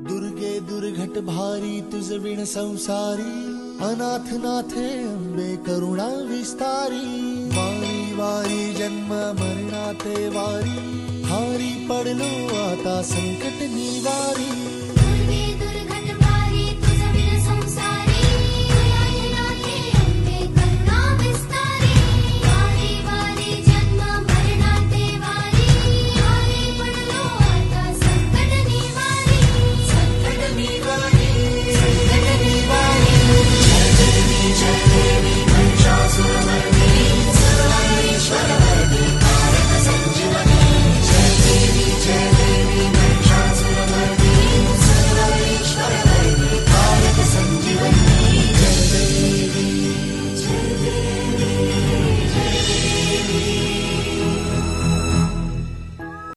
दुर्गे दुर्घट भारी तुझ विण संसारी अनाथ नाथे अंबे करुणा विस्तारी। वारी वारी जन्म मरणाते वारी, हारी पडलो आता संकट निवारी